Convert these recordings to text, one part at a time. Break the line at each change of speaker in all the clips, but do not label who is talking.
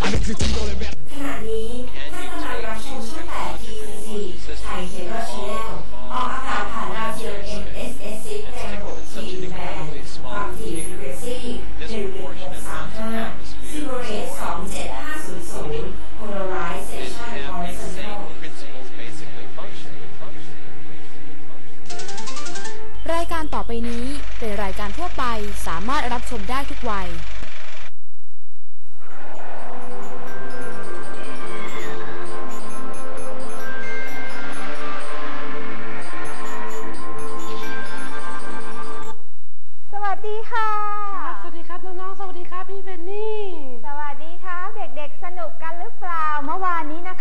ขณะนี้ท่านกำลังรับชมช่อง8 TCC ไทยเคเบิลชแนลออกอากาศผ่านดาวเทียม MSS 6แรง6 T แบนความถี่ frequency 11635ซิโบเรต27500 polarization horizontal
principles basically function.
รายการต่อไปนี้เป็นรายการทั่วไปสามารถรับชมได้ทุกวัย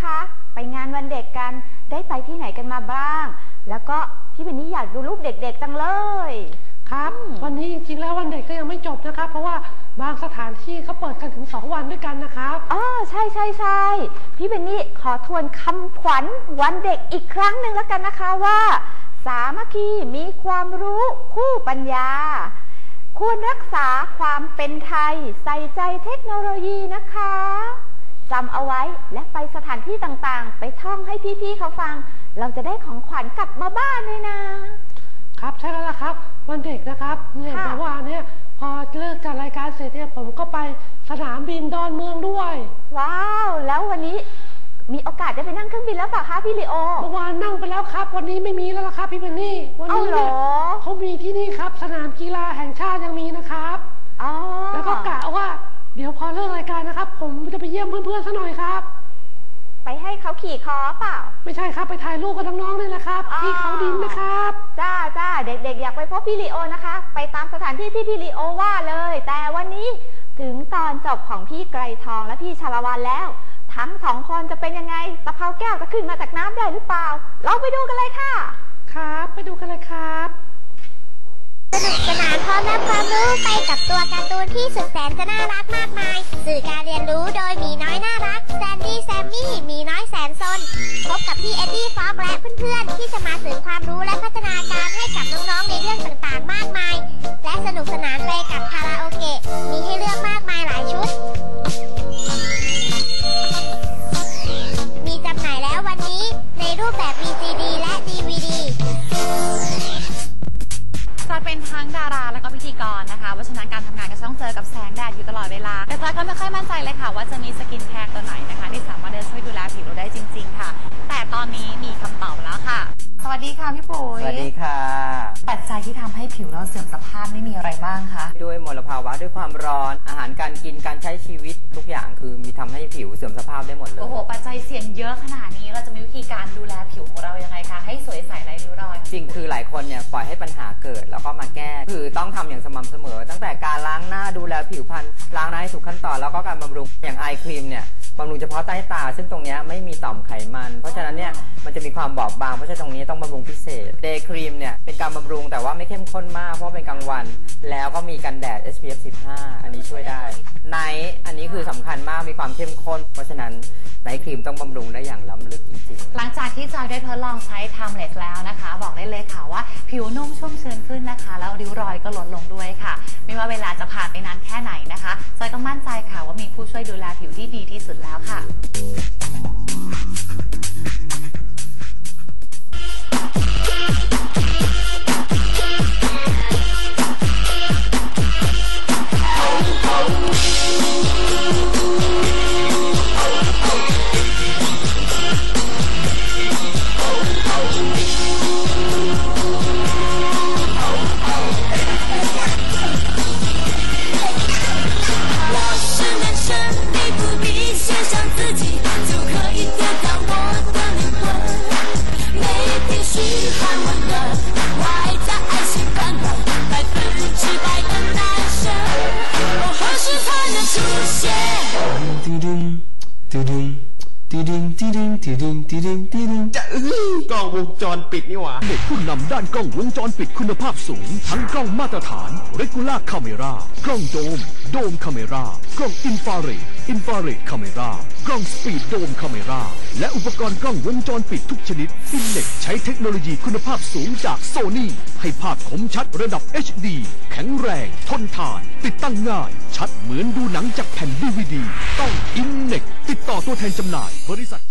คะ ไปงานวันเด็กกันได้ไปที่ไหนกันมาบ้าง แล้วก็พี่เบนนี่อยากดูรูปเด็กๆจังเลย
ครับ วันนี้จริงๆ แล้ววันเด็กก็ยังไม่จบนะครับ เพราะว่าบางสถานที่เขาเปิดกันถึง 2 วันด้วยกันนะครับ
อ๋อใช่ใช่ใช่พี่เบนนี่ขอทวนคำขวัญวันเด็กอีกครั้งหนึ่งแล้วกันนะคะว่า สามัคคีมีความรู้คู่ปัญญา ควรรักษาความเป็นไทย ใส่ใจเทคโนโลยีนะคะ จำเอาไว้และไปสถานที่ต่างๆ ไปท่องให้พี่ๆเขาฟัง เราจะได้ของขวัญกลับมาบ้านด้วยนะ
ครับใช่แล้วล่ะครับ วันเด็กนะครับเนี่ย
ค่ะ
แต่ว่าเนี่ยพอเลิกจากรายการเสร็จเนี่ยผมก็ไปสนามบินดอนเมืองด้วย
ว้าว แล้ววันนี้มีโอกาสได้ไปนั่งเครื่องบินแล้วเปล่าคะพี่ลีโอ
เมื่อวานนั่งไปแล้วครับ วันนี้ไม่มี ขา
ขี่คอเปล่า
ไม่ใช่ครับไปถ่ายรูปกับน้องๆนี่แหละครับ
อ๋อ
ที่เขาดินนะครับ
จ้าจ้าเด็กๆ อยากไปพบพี่ลีโอนะคะ ไปตามสถานที่ที่พี่ลีโอว่าเลย แต่วันนี้ถึงตอนจบของพี่ไกรทองและพี่ชาละวันแล้ว ทั้งสองคนจะเป็นยังไงตะเภาแก้วจะขึ้นมาจากน้ำได้หรือเปล่า เราไปดูกันเลยค่ะ
ครับ ไปดูกันเลยครับ
สนุกสนานพร้อมรับความรู้ไปกับตัวการ์ตูนที่สุดแสนจะน่ารักมากมาย สื่อการเรียนรู้โดยมีน้อยน่ารักแซนดี้แซมมี่มีน้อยแสนซนพบกับพี่เอ็ดดี้ฟอกและเพื่อนๆ ที่จะมาสื่อความรู้และพัฒนาการให้กับน้องๆ ตั้งแต่
การล้างหน้า
ดู
แลผิว
พรรณล้างหน้าให้ถูกขั้นตอนแล้วก็การบำรุงอย่างไอครีมเนี่ย บำรุงเฉพาะใต้ตา ซึ่งตรงเนี้ยไม่มีต่อมไขมัน เพราะฉะนั้นเนี่ยมันจะมีความบอบบาง เพราะฉะนั้นตรงนี้ต้องบำรุงพิเศษเดย์ครีมเนี่ยเป็นการบำรุงแต่ว่าไม่เข้มข้นมากเพราะเป็นกลางวัน แล้วก็มีกันแดด SPF 15 อันนี้ช่วยได้ไนท์อันนี้คือสำคัญมากมีความเข้มข้น เพราะฉะนั้นไนท์ครีมต้องบำรุงได้อย่างล้ำลึกจริงๆ
หลังจากที่จอยได้ทดลองใช้ Timeless แล้วนะคะ บอกได้เลยค่ะว่า ผิวนุ่มชุ่มชื้นขึ้นนะคะ แล้วริ้วรอยก็ลดลงด้วยค่ะ ไม่ว่าเวลาจะผ่านไปนานแค่ไหนนะคะจอยก็มั่นใจค่ะว่ามีผู้ช่วยดูแลผิวที่ดีที่สุดแล้วค่ะ
กล้องวงจรปิด
คุณภาพสูง ทั้งกล้องมาตรฐาน Regular Camera กล้องโดม โดม Camera กล้องอินฟราเรดอินฟราเรดคาเมรากล้องสปีดโดมคาเมราและอุปกรณ์กล้องวงจรปิดทุกชนิดอินเล็กใช้เทคโนโลยีคุณภาพสูงจากโซนี่ให้ภาพคมชัดระดับ HD แข็งแรง ทนทาน ติดตั้งง่าย ชัดเหมือนดูหนังจากแผ่นดีวดีต้องอินเล็กติดต่อตัวแทนจำหน่าย บริษัท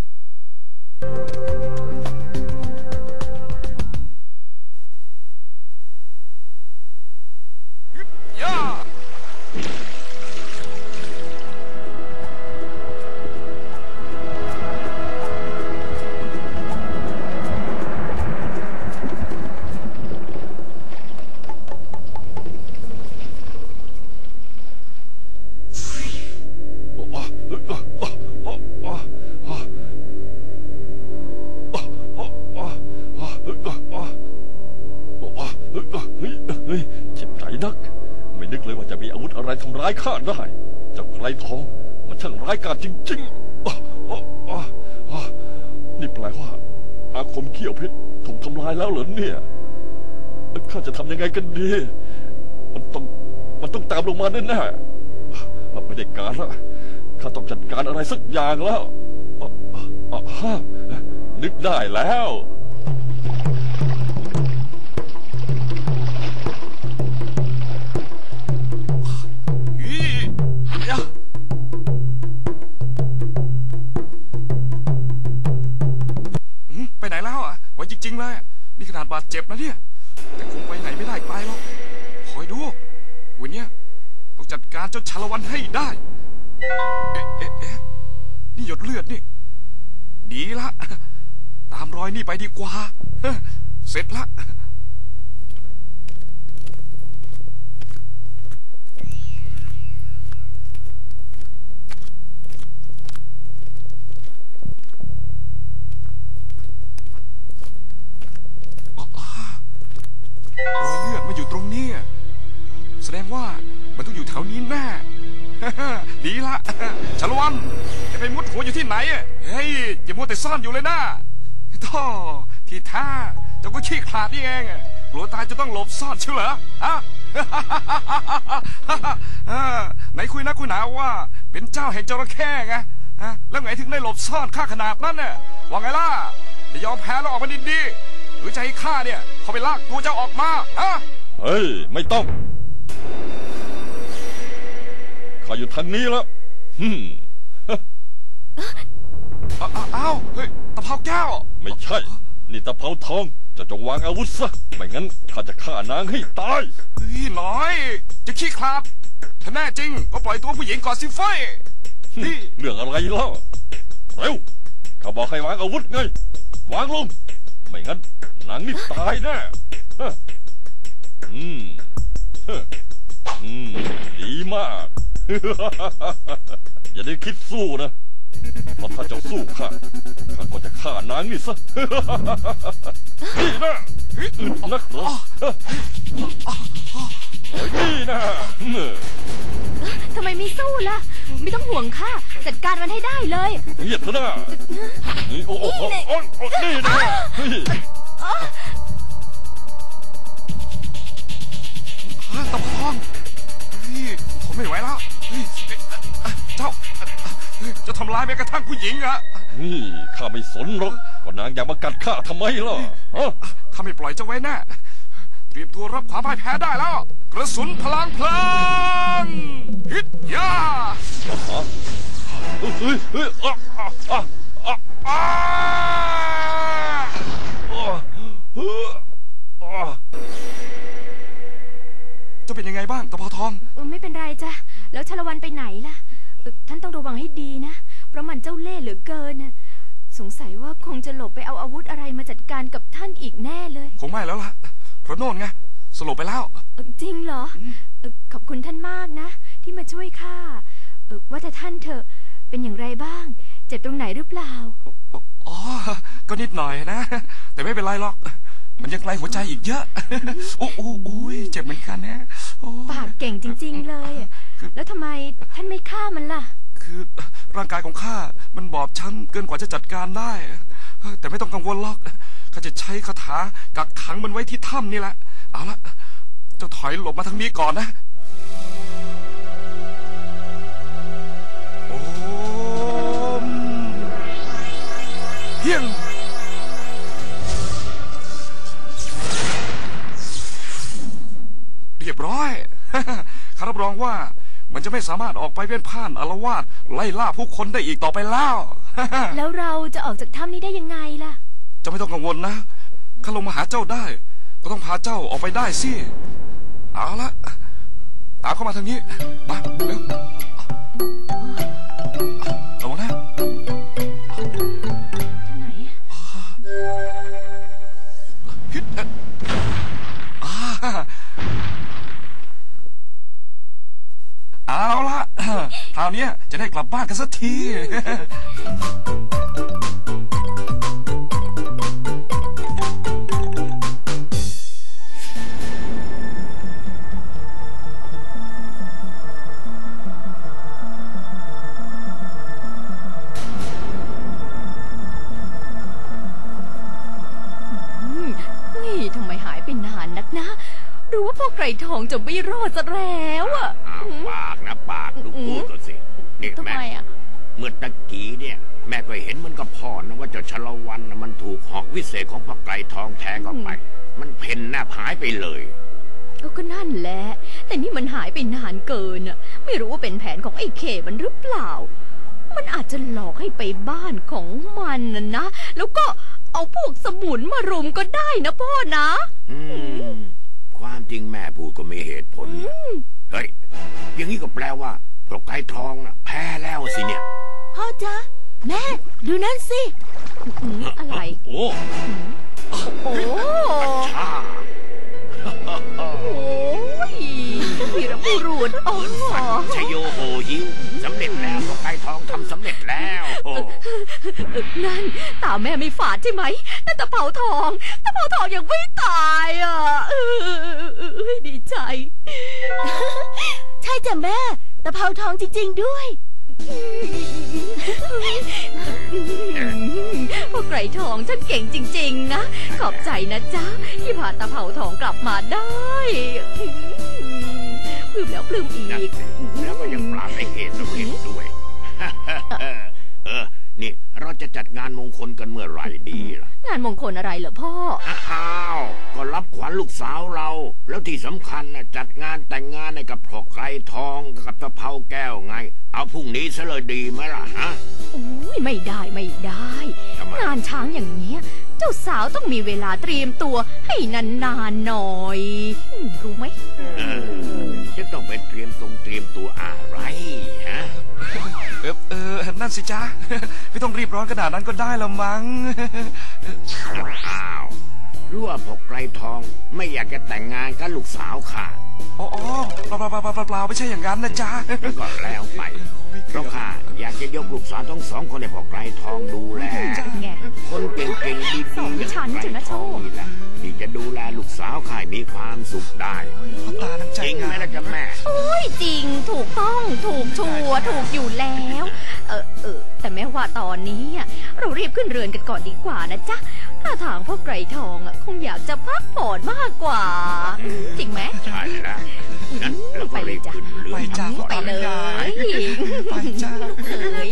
ร้ายข้าได้ เจ้าไกรทอง มันช่างร้ายกาจจริงๆอ๊ะอ๊ะอ๊ะอ๊ะนี่แปลว่า อาคมเขี้ยวเพชรถูกทำลายแล้วเหรอเนี่ยข้าจะทำยังไงกันดี มันต้องมันต้องตามลงมาแน่ๆไม่ได้การละข้าต้องจัดการอะไรสักอย่างแล้วอะอะอะฮะนึกได้แล้ว
งเลย นี่ขนาดบาดเจ็บนะเนี่ย แต่คงไปไหนไม่ได้ไกลหรอก คอยดู วันเนี้ยต้องจัดการเจ้าชาละวันให้ได้ เอ๊ะเอ๊ะเอ๊ะนี่หยดเลือดนี่ ดีละ ตามรอยนี่ไปดีกว่า เสร็จละ มาอยู่ตรงนี้ แสดงว่ามันต้องอยู่แถวนี้แน่ ดีละชาละวันจะไปมุดหัวอยู่ที่ไหน เฮ้ยอย่ามัวแต่ซ่อนอยู่เลยนะท่อที่ท้เจ้าก็ขี้ขลาดนี่เองกลัวตายจะต้องหลบซ่อนเชียวเหรออะอ่าไหนคุยนะคุยหนาว่า เป็นเจ้าแห่งจระเข้ไงอะแล้วไงถึงได้หลบซ่อนข้าขนาดนั้นเนี่ยว่าไงล่ะจะยอมแพ้แล้วออกมาดีๆหรือจะให้ข้าเนี่ย เขาไปลากตัวเจ้าออกมาฮะ
เฮ้ย ไม่ต้องข้าอยู่ทางนี้แล้วฮึม
อ้าวอ้าวเฮ้ยตะเภาแก้ว
ไม่ใช่ นี่ตะเภาทองเจะจงวางอาวุธซะ ไม่งั้นข้าจะฆ่านางให้ตาย
เฮ้ยน้อย จะขี้คลาดถ้าแน่จริงก็ปล่อยตัวผู้หญิงก่อนสิเฟยนี่
เรื่องอะไรเล่าเร็วข้าบอกให้วางอาวุธไง วางลง ไม่งั้นนางนี่ตายแน่ฮะ อืมฮะอืมดีมาก อย่าได้คิดสู้นะเพราะถ้าเจ้าสู้ข้าข้าก็จะฆ่านางนี่ซะนี่นะอึดนักเหรอโอ้ยนี่นะเออ
ทำไมไม่สู้ล่ะ ไม่ต้องห่วงข้าจัดการมันให้ได้เลย
เงียบเถอะนะนี่โอ้โหโอ้โหโอ้โหนี่นะ เฮ้ย
ฮะตะพองเฮ้ยผมไม่ไหวแล้วเฮ้ยเจ้าเฮ้ยจะทำร้ายแม้กระทั่งผู้หญิงอะ
นี่ข้าไม่สนหรอกก็นางอยากมากัดข้าทำไมล่ะฮะ
ถ้าไม่ปล่อยเจ้าไว้แน่เตรียมตัวรับความพ่ายแพ้ได้แล้ว กระสุนพลังเพลิงฮิตยา
เฮ้ยเฮ้ยเฮ้ยอะอะอะอะอะอะเฮ้ยอะ
จะเป็นยังไงบ้างตะเภาทอง
เออไม่เป็นไรจ้ะ แล้วชาละวันไปไหนล่ะเออท่านต้องระวังให้ดีนะ เพราะมันเจ้าเล่ห์เหลือเกินน่ะสงสัยว่าคงจะหลบไปเอาอาวุธอะไรมาจัดการกับท่านอีกแน่เลย
คงไม่แล้วล่ะ เพราะโน่นไงสลบไปแล้ว
เออจริงเหรอเออขอบคุณท่านมากนะ ที่มาช่วยข้าเออว่าแต่ท่านเถอะเป็นอย่างไรบ้าง เจ็บตรงไหนหรือเปล่า
อ๋อ ก็นิดหน่อยนะ แต่ไม่เป็นไรหรอก มันยังไกลหัวใจอีกเยอะ โอ้โอ้โอ้ยเจ็บเหมือนกันนะโอ้
ปากเก่งจริง ๆ เลยอะ แล้วทำไมท่านไม่ฆ่ามันล่ะ
คือร่างกายของข้ามันบอบช้ำเกินกว่าจะจัดการได้ แต่ไม่ต้องกังวลหรอกข้าจะใช้คาถากักขังมันไว้ที่ถ้ำนี่แหละ เอาละเจ้าถอยหลบมาทางนี้ก่อนนะโอ้มเฮียงเรียบร้อยข้ารับรองว่า มารถออกไปเป็นผ่านอารวาสไล่ล่าผู้คนได้อีกต่อไปแล้ว
แล้วเราจะออกจากถ้ำนี้ได้ยังไงล่ะ
เจะไม่ต้องกังวลนะข้าลงมาหาเจ้าได้ ก็ต้องพาเจ้าออกไปได้สิ เอาละตามเข้ามาทางนี้ มาเร็วระวังนะ
ไหนอะ
ฮิตเอ๊ะอ่าเอาาวนี้จะได้กลับบ้านกันสักที
อืมนี่ทำไมหายไปนานนักนะรือว่าพวกไกรทองจะไม่รอดซะแล้วอะ
อ้าวปากนะปากดู พูดก็สินี่
ทำไม
แม่
อะ
เมื่อตะกี้เนี่ย แม่ก็เห็นมันกับพ่อนะว่าเจ้าชะละวันนะมันถูกหอกวิเศษของพระไกรทองแทงออกไป มันเพ่นหน้าหายไปเลย
ก็ก็นั่นแหละ แต่นี่มันหายไปนานเกินอะไม่รู้ว่าเป็นแผนของไอ้เคมันหรือเปล่า มันอาจจะหลอกให้ไปบ้านของมันนะนะ แล้วก็เอาพวกสมุนมารุมก็ได้นะพ่อนะ
อืม ความจริงแม่พูดก็มีเหตุผลนะเฮ้ย อย่างนี้ก็แปลว่า พวกไกรทองน่ะแพ้แล้วสิเนี่ย
พ่อจ๊ะแม่ ดูนั่นสิ
อะไร
โอ้
โอ้
ชา
โอ้ยวีรบุรุษโอ้
ชโยโหยิวสำเร็จแล้วพวกไกรทองทำสำเร็จแล้วโอ้
นั่น ตาแม่ไม่ฝาดใช่ไหมนั่นตะเภาทองตะเภาทองยังไม่ตายอะเออดีใจ
ใช่จ้ะแม่ ตะเภาทองจริง ๆ ด้วย
พวกไกรทองท่านเก่งจริง ๆ นะ ขอบใจนะจ๊ะ ที่พาตะเภาทองกลับมาได้ปลื้มแล้วปลื้มอีก
แล้วก็ยังปราบไอ้เหตุสำเร็นด้วย นี่เราจะจัดงานมงคลกันเมื่อไหร่ดีล่ะ
งานมงคลอะไรเหรอพ่อ
อ้าว ก็รับขวัญลูกสาวเรา แล้วที่สำคัญน่ะจัดงานแต่งงานให้กับพอกไกรทองกับตะเภาแก้วไง เอาพรุ่งนี้ซะเลยดีไหมล่ะฮะ
อุ้ยไม่ได้ไม่ได้
ทำไม
งานช้างอย่างเนี้ย เจ้าสาวต้องมีเวลาเตรียมตัวให้นานๆหน่อยอืมรู้ไหม
เออจะต้องไปเตรียมตรงเตรียมตัวอะไรฮะ
เออเออนั่น สิจ๊ะ ไม่ต้องรีบร้อนขนาดนั้นก็ได้ละมั้ง
อ้าวรู้ว่าพอกไกรทองไม่อยากจะแต่งงานกับลูกสาวค่ะ
อ๋ออ๋อเปล่าเปล่าเปล่าเปล่าเปล่าไม่ใช่อย่างนั้นนะจ๊ะ
แล้วก็แล้วไปเพราะข้าอยากจะยกลูกสาวทั้งสองคนให้พอไกรทองดูแล
จะเป็นไง
คนเก่งๆดีๆ
สองชั้น
อย่าง
จะ
ไกร
นะ
ท
โช
อง
ค
นี่แหละที่จะดูแลลูกสาวข้าให้มีความสุขได้
ตาน้ำใจ
จริงไหมล่ะจ๊ะแม่
โอ้ยจริงถูกต้องถูกชัวร์ถูกอยู่แล้วเออเออ แต่แม้ว่าตอนนี้อะเรารีบขึ้นเรือนกันก่อนดีกว่านะจ๊ะถ้าทางพวกไกรทองอะคงอยากจะพักผ่อนมากกว่า จริงไหม
ใช่แล้วงั้นเราก็รีบขึ้นเรือ
ไปจ้ะ
ก่อน
ไปเลย
ไปจ้า
เฮ้ย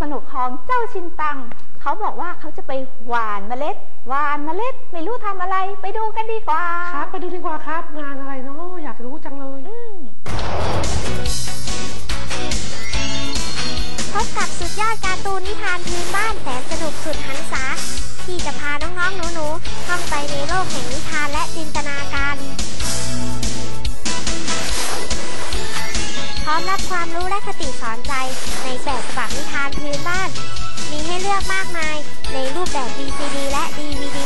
สนุกๆของเจ้าชินตัง เขาบอกว่าเขาจะไปหว่านเมล็ดหว่านเมล็ด ไม่รู้ทำอะไรไปดูกันดีกว่า
ครับ ไปดูดีกว่าครับ งานอะไรเนาะอยากรู้จังเลย
อืม
พบกับสุดยอดการ์ตูนนิทานพื้นบ้านแสนสนุกสุดหันษาที่จะพาน้องๆหนูๆท่องไปในโลกแห่งนิทานและจินตนาการ ร้อมรับความรู้และคติสอนใจในแบบฉบับนิทานพื้นบ้าน มีให้เลือกมากมายในรูปแบบ VCD และ DVD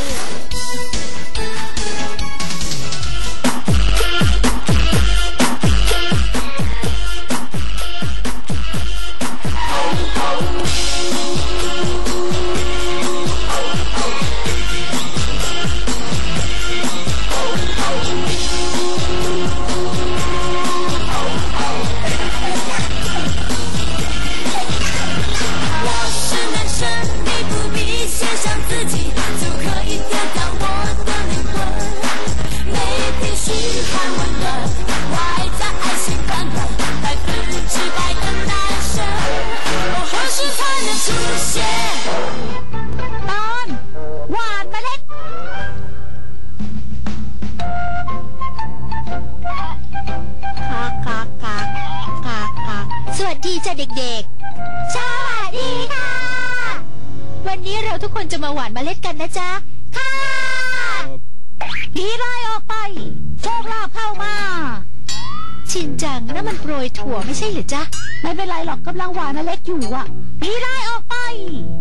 จังนั่นมันโปรยถั่วไม่ใช่หรือจ๊ะ ไม่เป็นไรหรอกกำลังหว่านเมล็ดอยู่อะผีไล่ออกไป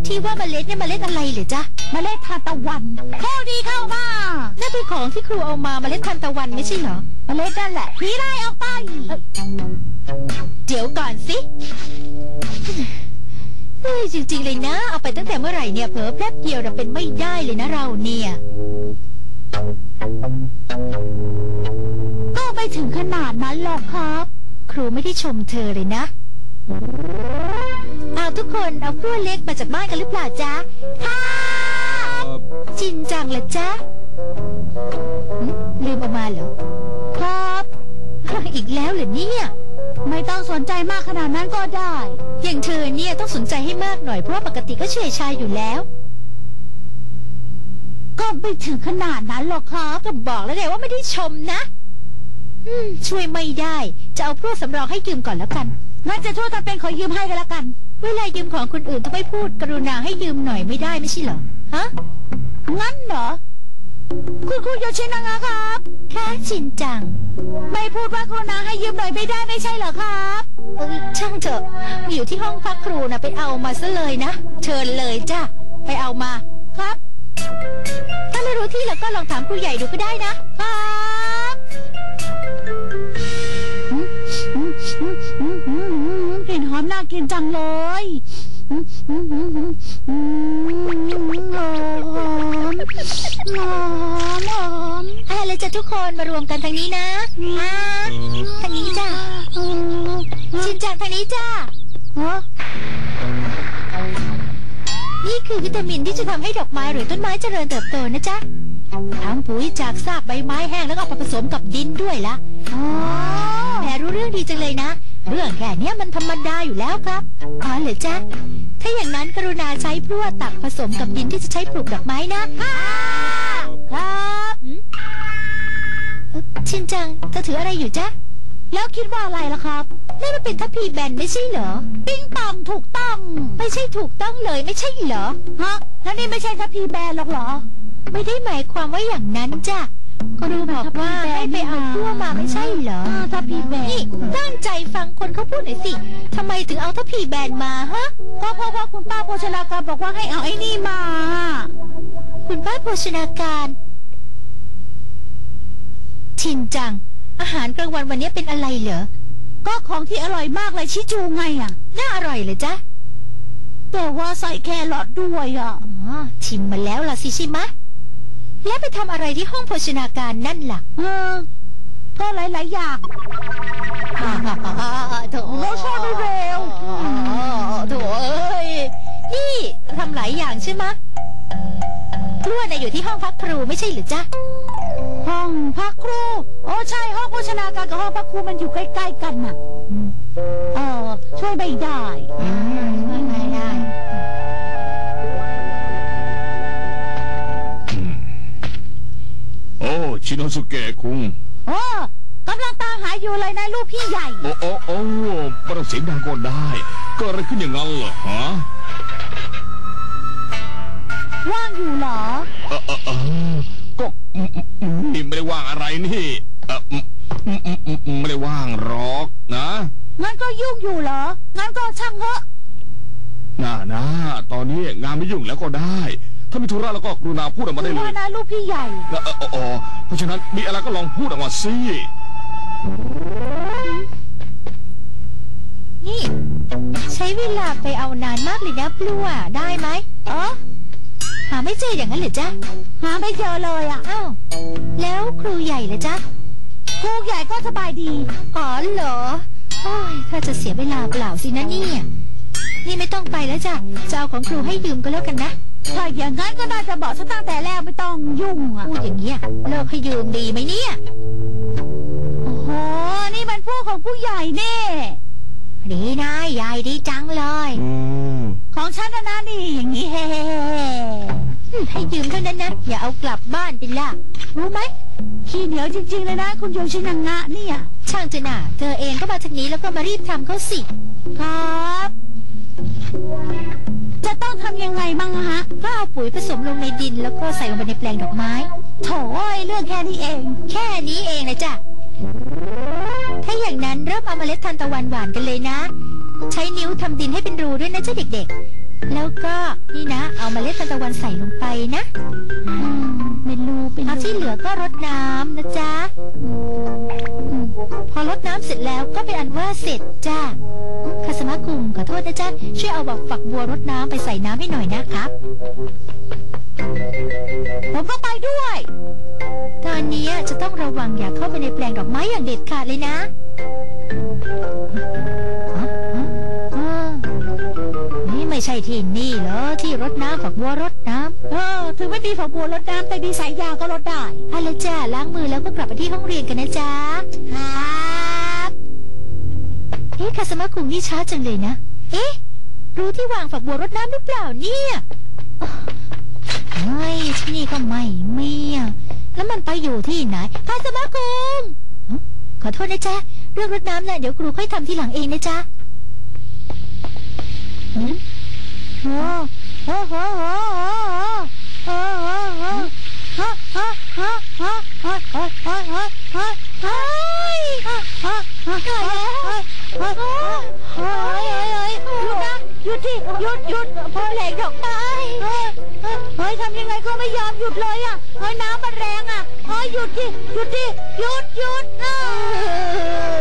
ที่ว่าเมล็ดเนี่ยเมล็ดอะไรหรือจ๊ะเมล็ดทานตะวันข้อดีเข้ามานั่นเป็นของที่ครูเอามาเมล็ดทานตะวันไม่ใช่เหรอเมล็ดนั่นแหละผีไล่ออกไป เดี๋ยวก่อนสิเฮ้ยจริง ๆ เลยนะ เอาไปตั้งแต่เมื่อไหร่เนี่ยเผลอแป๊บเดียวเราเป็นไม่ได้เลยนะเราเนี่ย ก็ไม่ถึงขนาดนั้นหรอกครับ ครูไม่ได้ชมเธอเลยนะเอาทุกคนเอาพลั่วเล็กมาจากบ้านกันหรือเปล่าจ๊ะค่ะจรินจังเหรอจ๊ะหึลืมเอามาเหรอ ครับ อีกแล้วเหรอเนี่ย ไม่ต้องสนใจมากขนาดนั้นก็ได้ อย่างเธอเนี่ยต้องสนใจให้มากหน่อยเพราะว่าปกติก็เฉยชายอยู่แล้ว ก็ไม่ถึงขนาดนั้นหรอกครับก็บอกแล้วไงว่าไม่ได้ชมนะอืม ช่วยไม่ได้ จะเอาพวกสำรองให้ยืมก่อนแล้วกันงั้นจะช่วยทำเป็นขอยืมให้กันแล้วกัน เวลายืมของคนอื่นต้องไม่พูดกรุณาให้ยืมหน่อยไม่ได้ไม่ใช่เหรอ ฮะ งั้นเหรอ คุณครูโยชินางะครับค่ะชินจัง ไม่พูดว่ากรุณาให้ยืมหน่อยไม่ได้ไม่ใช่เหรอครับเอ้ยช่างเถอะ มีอยู่ที่ห้องพักครูนะไปเอามาซะเลยนะ เชิญเลยจ้ะ ไปเอามา ครับ ถ้าไม่รู้ที่แล้วก็ลองถามครูใหญ่ดูก็ได้นะครับ กินหอมน่ากินจังเลยหอมหอมหอมหอมอะไรจ้ะทุกคนมารวมกันทางนี้นะอ่าทางนี้จ้ะชินจังทางนี้จ้ะนี่คือวิตามินที่จะทำให้ดอกไม้หรือต้นไม้เจริญเติบโตนะจ๊ะทำปุ๋ยจากซากใบไม้แห้งแล้วก็มาผสมกับดินด้วยละแหมรู้เรื่องดีจังเลยนะ เรื่องแค่เนี้ยมันธรรมดาอยู่แล้วครับอ๋อเหรอจ๊ะ ถ้าอย่างนั้นกรุณาใช้พลั่วตักผสมกับดินที่จะใช้ปลูกดอกไม้นะครับชินจังเธอถืออะไรอยู่จ๊ะ แล้วคิดว่าอะไรล่ะครับนั่นมันเป็นทัพพีแบนไม่ใช่เหรอ ปิ้งปองถูกต้อง ไม่ใช่ถูกต้องเลยไม่ใช่เหรอ ฮะ แล้วนี่ไม่ใช่ทัพพีแบนหรอกเหรอ ไม่ได้หมายความว่าอย่างนั้นจ้ะ ก็รู้บอกว่าให้ไปเอาพลั่วมาไม่ใช่เหรอทัพพีแบนนี่ตั้งใจฟังคนเขาพูดหน่อยสิทำไมถึงเอาทัพพีแบนมาฮะ ก็เพราะว่าคุณป้าโภชนาการบอกว่าให้เอาไอ้นี่มา คุณป้าโภชนาการชินจัง อาหารกลางวันวันนี้เป็นอะไรเหรอ ก็ของที่อร่อยมากเลยชิจูไงอะ น่าอร่อยเลยจ๊ะแต่ว่าใส่แครอทด้วยอะอ๋อชิมมาแล้วล่ะสิใช่ไหมะ แล้วไปทำอะไรที่ห้องโภชนาการนั่นล่ะ เออ ก็หลาย ๆ อย่าง โถโอ้ชอบเร็ว โถเอ้ย นี่ทำหลายอย่างใช่ไหมะพลั่วน่ะอยู่ที่ห้องพักครูไม่ใช่หรือจ๊ะ ห้องพักครู โอ้ใช่ห้องโภชนาการกับห้องพักครูมันอยู่ใกล้ ๆ กันน่ะ เออช่วยไม่ได้ช่วยไม่
ชินโนสุเกะคุง
โอ้กำลังตามหาอยู่เลยนะลูกพี่ใหญ่
โอ้โอ้โอ้ไม่ต้องเสียงดังก็ได้เก็อะไรขึ้นอย่างนั้นเหรอฮะ
ว่างอยู่เหรอ
เออเออเออก็อืมอืมอืมนี่ไม่ได้ว่างอะไรนี่เอออืมอืมอืมอืมอืมไม่ได้ว่างหรอกนะ
งั้นก็ยุ่งอยู่เหรอ งั้นก็ช่างเถอะ
น่านะตอนนี้งานไม่ยุ่งแล้วก็ได้ ถ้ามีธุระแล้วก็กรุณาพูดออกมาได้เล
ว่ายนะลูกพี่ใหญ่
เออเออเออเออเพราะฉะนั้นมีอะไรก็ลองพูดออกมาสิ
นี่ ใช้เวลาไปเอานานมากเลยนะพลัวได้ไหมเออหาไม่เจออย่างนั้นเหรอจ๊ะหาไม่เจอเลยอะ อ้าวแล้วครูใหญ่ล่ะจ๊ะครูใหญ่ก็สบายดีอ๋อเหรอโอ้ยถ้าจะเสียเวลาเปล่าสินะเนี่ยนี่ไม่ต้องไปแล้วจ้ะจะเอาของครูให้ยืมก็แล้วกันนะ ถ้าอย่างนั้นก็น่าจะบอกซะตั้งแต่แรกไม่ต้องยุ่งอะพูดอย่างเงี้ยเลิกให้ยืมดีไหมเนี่ย โอ้โห นี่มันพวกของผู้ใหญ่เน่ดีนะใหญ่ดีจังเลย ของฉันนะนะนี่อย่างนี้เฮ้ให้ยืมเท่านั้นนะอย่าเอากลับบ้านไปล่ะรู้ไหม
ขี้เหนียวจริง ๆ เลยนะคุณโยชินังงะเนี่ย
ช่างเถอะน่ะเธอเองก็มาทางนี้แล้วก็มารีบทำเขาสิ
ครับ จะต้องทำยังไงบ้างอะฮะ
ก็เอาปุ๋ยผสมลงในดินแล้วก็ใส่ลงไปในแปลงดอกไม้
โถยเรื่องแค่นี้เอง
แค่นี้เองนะจ๊ะ ถ้าอย่างนั้นเริ่มเอาเมล็ดทานตะวันหวานกันเลยนะ ใช้นิ้วทำดินให้เป็นรูด้วยนะเจ้าเด็กๆ แล้วก็นี่นะ เอาเมล็ดทานตะวันใส่ลงไปนะเป็นรูเป็นเอาที่เหลือก็รดน้ำนะจ๊ะพอรดน้ำเสร็จแล้วก็เป็นอันว่าเสร็จจ้า ษนะจ๊ะ ช่วยเอาบอกฝักบัวรดน้ำไปใส่น้ำให้หน่อยนะครับ
ผมก็ไปด้วย
ตอนนี้จะต้องระวังอย่าเข้าไปในแปลงดอกไม้อย่างเด็ดขาดเลยนะนี่ไม่ใช่ที่นี่เหรอที่รดน้ำฝักบัวรดน้ำ
เออถึงไม่มีฝักบัวรดน้ำแต่มีสายยางก็รดได้
เอาละจ้าล้างมือแล้วก็กลับไปที่ห้องเรียนกันนะจ๊ะ
ครับ
เอ๊ะคาสมะคุงนี่ช้าจังเลยนะ เอ๊ะ รู้ที่วางฝักบัวรดน้ำหรือเปล่าเนี่ยเฮ้ยที่นี่ก็ไม่มีอะแล้วมันไปอยู่ที่ไหนคาสมะคุงขอโทษนะจ๊ะ เรื่องรดน้ำน่ะเดี๋ยวครูค่อยทำทีหลังเองนะจ๊ะหืม
โอ้โหโอ้โหโอ้โหโอ้โหฮะฮะฮะฮะฮะฮะฮะฮะฮะฮะฮะฮะฮะ
ตายแล้ว
เฮ้ยเฮ้ยเฮ้ย ยุดที่หยุดหยุดพอแหลกดอกไม้เฮ้ยเฮ้ยทำยังไงก็ไม่ยอมหยุดเลยอะเฮ้ยน้ำมันแรงอะเฮ้ยหยุดที่หยุดที่หยุดหยุดนะ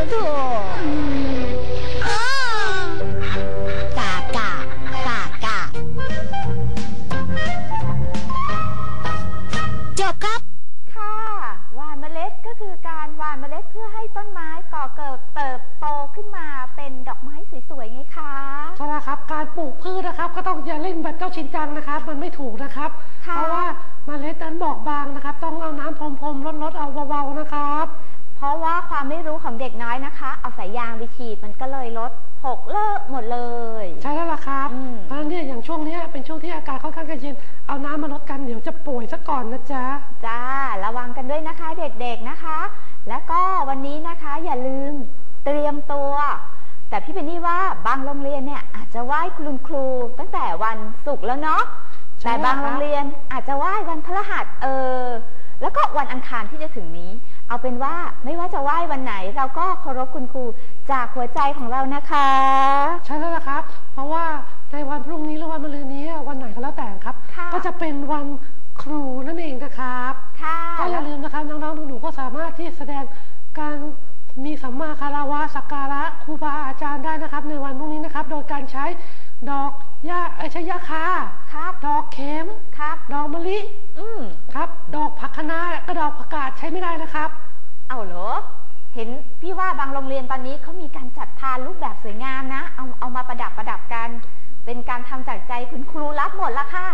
โถ่อ้ากา
กากากา
จบครับ
ค่ะหว่านเมล็ดก็คือการหว่านเมล็ดเพื่อให้ต้นไม้ก่อเกิดเติบโตขึ้นมา ไม่
ถูกนะครับ
ค่ะ
เพราะว่าเมล็ดนั้นบอกบางนะครับ ต้องเอาน้ำพรมๆลดๆเอาเบาๆนะครับ
เพราะว่าความไม่รู้ของเด็กน้อยนะคะ เอาสายยางไปฉีดมันก็เลยลดหกเลอะหมดเลย
ใช่แล้วล่ะครับ
อืม
เพราะฉะนั้นเนี่ยอย่างช่วงเนี้ยเป็นช่วงที่อากาศค่อนข้างจะเย็นเอาน้ำมาลดกันเดี๋ยวจะป่วยซะก่อนนะจ๊ะ
จ้า ระวังกันด้วยนะคะเด็กๆนะคะ และก็วันนี้นะคะอย่าลืมเตรียมตัว แต่พี่เป็นนี่ว่าบางโรงเรียนเนี่ยอาจจะไหว้คุณครูตั้งแต่วันศุกร์แล้วเนาะ
ใช่
แต่บาง
ครับ
โรงเรียนอาจจะไหว้วันพฤหัสเออ แล้วก็วันอังคารที่จะถึงนี้ เอาเป็นว่าไม่ว่าจะไหว้วันไหน เราก็เคารพคุณครูจากหัวใจของเรานะคะ
ใช่แล้วล่ะครับ เพราะว่าในวันพรุ่งนี้หรือวันมะรืนนี้วันไหนก็แล้วแต่ครับ
ค่ะ
ก็จะเป็นวันครูนั่นเองนะครับ
ค่ะ
ก็อย่าลืมนะครับน้องๆหนูๆก็สามารถที่จะแสดงการมีสัมมาคารวะสักการะครูบาอาจารย์ได้นะครับ ในวันพรุ่งนี้นะครับ โดยการใช้ ดอกหญ้าเอ้ยใช้ยาคา
ครับ
ดอกเข็ม
ครับ
ดอกมะลิ
อืม
ครับ ดอกผักคะน้ากระดอกผักกาดใช้ไม่ได้นะครับ
เอาเหรอ เห็นพี่ว่าบางโรงเรียนตอนนี้เขามีการจัดพานรูปแบบสวยงามนะ เอาเอามาประดับประดับกัน เป็นการทำจากใจคุณครูรับหมดละค่ะ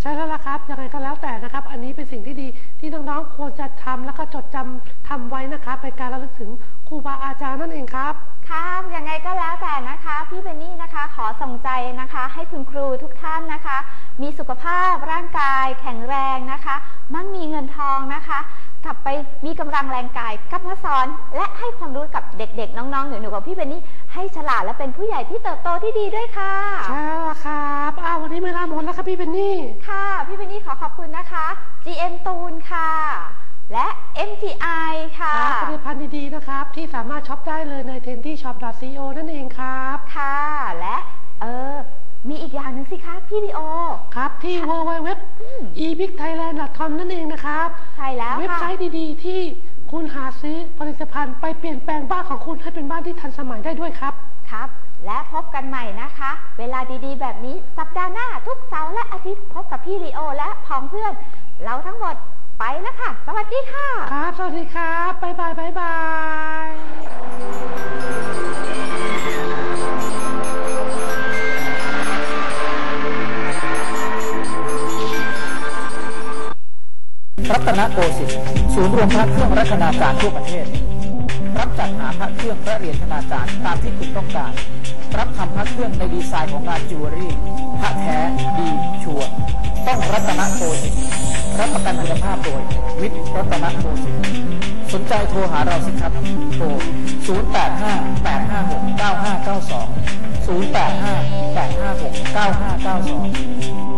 ใช่แล้วล่ะครับยังไงก็แล้วแต่นะครับ อันนี้เป็นสิ่งที่ดีที่น้องๆควรจะทำแล้วก็จดจำทำไว้นะครับเป็นการระลึกถึงครูบาอาจารย์นั่นเองครับ
ครับยังไงก็แล้วแต่นะคะพี่เบนนี่นะคะขอส่งใจนะคะ ให้คุณครูทุกท่านนะคะ มีสุขภาพร่างกายแข็งแรงนะคะ มั่งมีเงินทองนะคะ กลับไปมีกำลังแรงกายกลับมาสอน และให้ความรู้กับเด็ก ๆ น้องๆหนูๆกับพี่เบนนี่ให้ฉลาดและเป็นผู้ใหญ่ที่เติบโตที่ดีด้วยค่ะ
ใช่แล้วล่ะครับอ้าววันนี้เวลาหมดแล้วครับพี่เบนนี่
ค่ะ พี่เบนนี่ขอขอบคุณนะคะ GM ตูนค่ะ และ MTI ค่ะ
ครับผลิตภัณฑ์ดีๆนะครับ ที่สามารถช็อปได้เลยใน t e n t y shop co นั่นเองครับ
ค่ะและเออ มีอีกอย่างหนึ่งสิคะพี่ลีโอ
ครับที่ www ebigthailand.com นั่นเองนะครับ
ใช่แล้วค่ะ
เว็บไซต์ดีๆ ที่คุณหาซื้อผลิตภัณฑ์ไปเปลี่ยนแปลงบ้านของคุณให้เป็นบ้านที่ทันสมัยได้ด้วยครับ
ครับ และพบกันใหม่นะคะ เวลาดีๆ แบบนี้สัปดาห์หน้าทุกเสาร์และอาทิตย์พบกับพี่ลีโอและพ้องเพื่อน เราทั้งหมดไปแล้วค่ะ สวัสดีค่ะ
ครับ สวัสดีครับ บ๊ายบาย บ๊ายบาย
รัตนโกสินทร์ศูนย์รวมพระเครื่องรัตนาจารทั่วประเทศ รับจัดหาพระเครื่องพระเหรียญธนาจารย์ตามที่คุณต้องการ รับทำพระเครื่องในดีไซน์ของงานจิวเวลรี่ พระแท้ดีชัวร์ต้องรัตนโกสินทร์รับประกันคุณภาพโดย วิทย์รัตนโกสินทร์สนใจโทรหาเราสิครับ โทร 085 856